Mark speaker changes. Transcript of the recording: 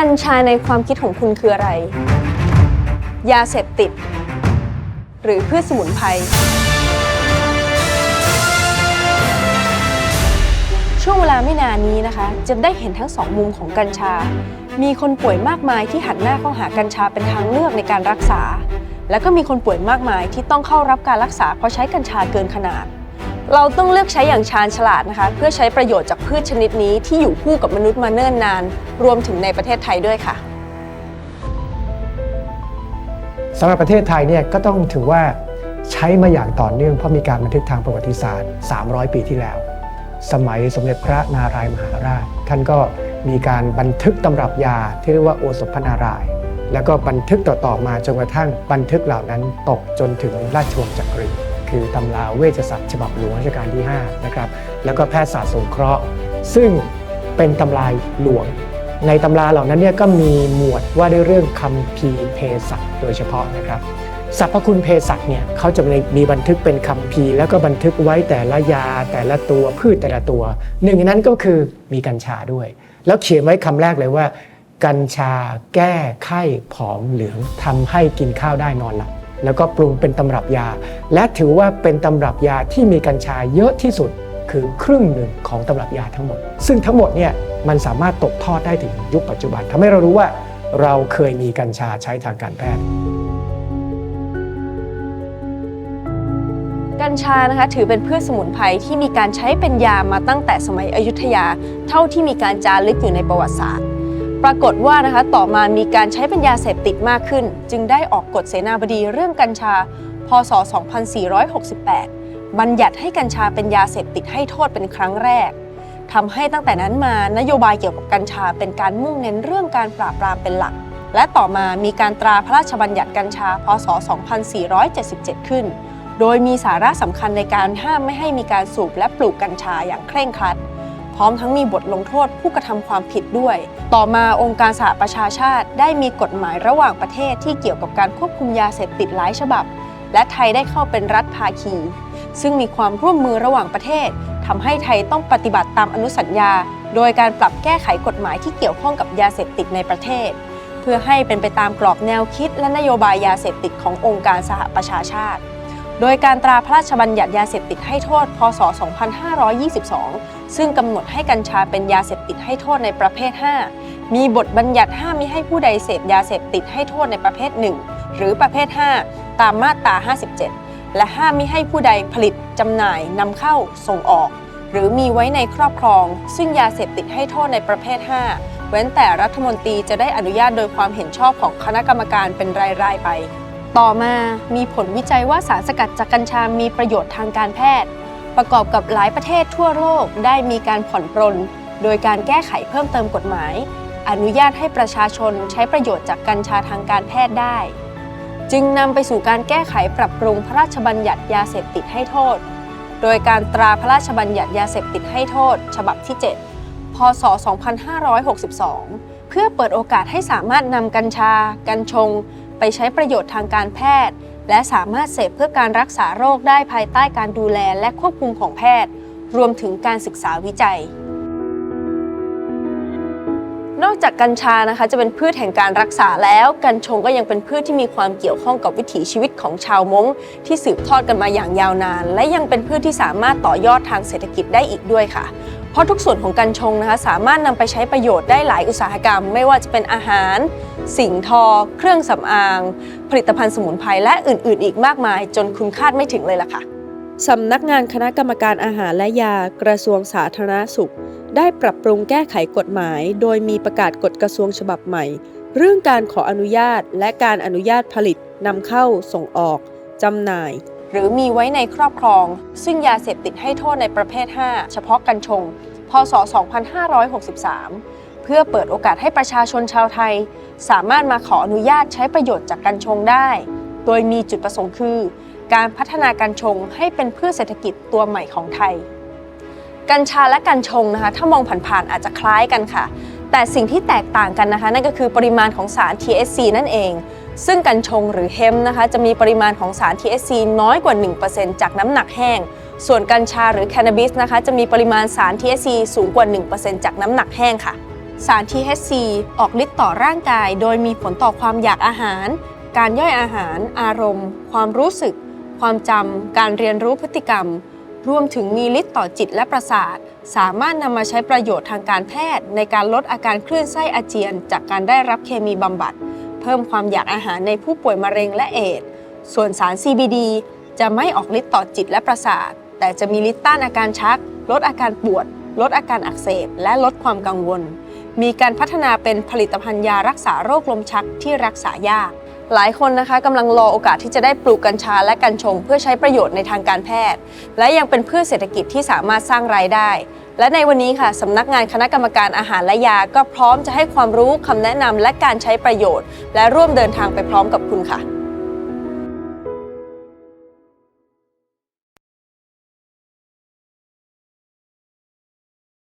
Speaker 1: กัญชาในความคิดของคุณคืออะไร ยาเสพติด หรือพืชสมุนไพร ช่วงเวลาไม่นานนี้นะคะ จะได้เห็นทั้งสองมุมของกัญชา มีคนป่วยมากมายที่หันหน้าเข้าหากัญชาเป็นทางเลือกในการรักษา แล้วก็มีคนป่วยมากมายที่ต้องเข้ารับการรักษาเพราะใช้กัญชาเกินขนาด เราต้องเลือกใช้อย่างชาญฉลาดนะคะ เพื่อใช้ประโยชน์จากพืชชนิดนี้ที่อยู่คู่กับมนุษย์มาเนิ่นนาน รวมถึงในประเทศไทยด้วยค่ะ
Speaker 2: สำหรับประเทศไทยเนี่ยก็ต้องถือว่าใช้มาอย่างต่อเนื่องเพราะมีการบันทึกทางประวัติศาสตร์ 300 ปีที่แล้ว สมัยสมเด็จพระนารายมหาราช ท่านก็มีการบันทึกตำรับยาที่เรียกว่าโอสถพนาราย แล้วก็บันทึกต่อๆมาจนกระทั่งบันทึกเหล่านั้นตกจนถึงราชวงศ์จักรี คือตำราเวชศัตร์ฉบับหลวงรัชกาลที่5นะครับแล้วก็แพทยศาสตร์สงเคราะห์ ซึ่งเป็นตำราหลวง ในตำราเหล่านั้นเนี่ยก็มีหมวดว่าด้วยเรื่องคัมภีเภสัชโดยเฉพาะนะครับสรรพคุณเภสัชเนี่ยเขาจะมีบันทึกเป็นคัมภีแล้วก็บันทึกไว้แต่ละยาแต่ละตัวพืชแต่ละตัว หนึ่งในนั้นก็คือมีกัญชาด้วย แล้วเขียนไว้คำแรกเลยว่า กัญชาแก้ไข้ผอมเหลืองทำให้กินข้าวได้นอนหลับ แล้วก็ปรุงเป็นตำรับยา และถือว่าเป็นตำรับยาที่มีกัญชาเยอะที่สุดคือครึ่งหนึ่งของตำรับยาทั้งหมด ซึ่งทั้งหมดเนี่ยมันสามารถตกทอดได้ถึงยุคปัจจุบันทำให้เรารู้ว่าเราเคยมีกัญชาใช้ทางการแพทย์
Speaker 1: กัญชานะคะถือเป็นพืชสมุนไพรที่มีการใช้เป็นยามาตั้งแต่สมัยอยุธยา เท่าที่มีการจารึกอยู่ในประวัติศาสตร์ ปรากฏว่านะคะต่อมามีการใช้เป็นยาเสพติดมากขึ้น จึงได้ออกกฎเสนาบดีเรื่องกัญชา พศ 2468 บัญญัติให้กัญชาเป็นยาเสพติดให้โทษเป็นครั้งแรกทำให้ตั้งแต่นั้นมานโยบายเกี่ยวกับกัญชาเป็นการมุ่งเน้นเรื่องการปราบปรามเป็นหลัก และต่อมามีการตราพระราชบัญญัติกัญชา พศ 2477 ขึ้น โดยมีสาระสำคัญในการห้ามไม่ให้มีการสูบและปลูกกัญชาอย่างเคร่งครัด ร้อมทั้งมีบทลงโทษผู้กระทำความผิดด้วย ต่อมาองค์การสหประชาชาติได้มีกฎหมายระหว่างประเทศที่เกี่ยวกับการควบคุมยาเสพติดหลายฉบับ และไทยได้เข้าเป็นรัฐภาคี ซึ่งมีความร่วมมือระหว่างประเทศทำให้ไทยต้องปฏิบัติตามอนุสัญญา โดยการปรับแก้ไขกฎหมายที่เกี่ยวข้องกับยาเสพติดในประเทศ เพื่อให้เป็นไปตามกรอบแนวคิดและนโยบายยาเสพติดขององค์การสหประชาชาติ โดยการตราพระราชบัญญัติยาเสพติดให้โทษ พศ 2522 ซึ่งกำหนดให้กัญชาเป็นยาเสพติดให้โทษในประเภท 5 มีบทบัญญัติห้ามมิให้ผู้ใดเสพยาเสพติดให้โทษในประเภท 1 หรือประเภท 5 ตามมาตรา 57 และห้ามมิให้ผู้ใดผลิตจำหน่ายนำเข้าส่งออก หรือมีไว้ในครอบครอง ซึ่งยาเสพติดให้โทษในประเภท 5 เว้นแต่รัฐมนตรีจะได้อนุญาตโดยความเห็นชอบของคณะกรรมการเป็นรายๆไป ต่อมามีผลวิจัยว่าสารสกัดจากกัญชามีประโยชน์ทางการแพทย์ ประกอบกับหลายประเทศทั่วโลกได้มีการผ่อนปรน โดยการแก้ไขเพิ่มเติมกฎหมาย อนุญาตให้ประชาชนใช้ประโยชน์จากกัญชาทางการแพทย์ได้ จึงนำไปสู่การแก้ไขปรับปรุงพระราชบัญญัติยาเสพติดให้โทษ โดยการตราพระราชบัญญัติยาเสพติดให้โทษ ฉบับที่ 7 พศ 2562 เพื่อเปิดโอกาสให้สามารถนำกัญชา กัญชง ไปใช้ประโยชน์ทางการแพทย์ และสามารถเสพเพื่อการรักษาโรคได้ภายใต้การดูแลและควบคุมของแพทย์ รวมถึงการศึกษาวิจัย นอกจากกัญชานะคะจะเป็นพืชแห่งการรักษาแล้ว กัญชงก็ยังเป็นพืชที่มีความเกี่ยวข้องกับวิถีชีวิตของชาวม้งที่สืบทอดกันมาอย่างยาวนาน และยังเป็นพืชที่สามารถต่อยอดทางเศรษฐกิจได้อีกด้วยค่ะ เพราะทุกส่วนของกัญชงนะคะสามารถนำไปใช้ประโยชน์ได้หลายอุตสาหกรรม ไม่ว่าจะเป็นอาหาร สิ่งทอ เครื่องสำอาง ผลิตภัณฑ์สมุนไพรและอื่น ๆ อีกมากมาย จนคุณคาดไม่ถึงเลยล่ะค่ะสำนักงานคณะกรรมการอาหารและยากระทรวงสาธารณสุข ได้ปรับปรุงแก้ไขกฎหมาย โดยมีประกาศกฎกระทรวงฉบับใหม่ เรื่องการขออนุญาตและการอนุญาตผลิตนำเข้าส่งออกจำหน่าย หรือมีไว้ในครอบครอง ซึ่งยาเสพติดให้โทษในประเภท 5 เฉพาะกัญชง พศ 2563 เพื่อเปิดโอกาสให้ประชาชนชาวไทย สามารถมาขออนุญาตใช้ประโยชน์จากกัญชงได้ โดยมีจุดประสงค์คือ การพัฒนากัญชงให้เป็นพืชเศรษฐกิจตัวใหม่ของไทย กัญชาและกัญชงนะคะ ถ้ามองผ่านๆอาจจะคล้ายกันค่ะ แต่สิ่งที่แตกต่างกันนะคะ นั่นก็คือปริมาณของสาร THC นั่นเอง ซึ่งกัญชงหรือเฮมนะคะ จะมีปริมาณของสาร THC น้อยกว่า 1%จากน้ำหนักแห้ง ส่วนกัญชาหรือแคนาบิสนะคะ จะมีปริมาณสาร THC สูงกว่า 1%จากน้ำหนักแห้งค่ะ สาร THC ออกฤทธิ์ต่อร่างกาย โดยมีผลต่อความอยากอาหาร การย่อยอาหาร อารมณ์ ความรู้สึก ความจำการเรียนรู้พฤติกรรม รวมถึงมีฤทธิ์ต่อจิตและประสาท สามารถนำมาใช้ประโยชน์ทางการแพทย์ ในการลดอาการคลื่นไส้อาเจียน จากการได้รับเคมีบำบัด เพิ่มความอยากอาหารในผู้ป่วยมะเร็งและเอดส์ส่วนสาร CBD จะไม่ออกฤทธิ์ต่อจิตและประสาท แต่จะมีฤทธิ์ต้านอาการชัก ลดอาการปวด ลดอาการอักเสบ และลดความกังวล มีการพัฒนาเป็นผลิตภัณฑ์ยารักษาโรคลมชักที่รักษายาก หลายคนนะคะกำลังรอโอกาสที่จะได้ปลูกกัญชาและกัญชง เพื่อใช้ประโยชน์ในทางการแพทย์ และยังเป็นพืชเศรษฐกิจที่สามารถสร้างรายได้ และในวันนี้ค่ะสำนักงานคณะกรรมการอาหารและยาก็พร้อมจะให้ความรู้คำแนะนำและการใช้ประโยชน์ และร่วมเดินทางไปพร้อมกับคุณค่ะ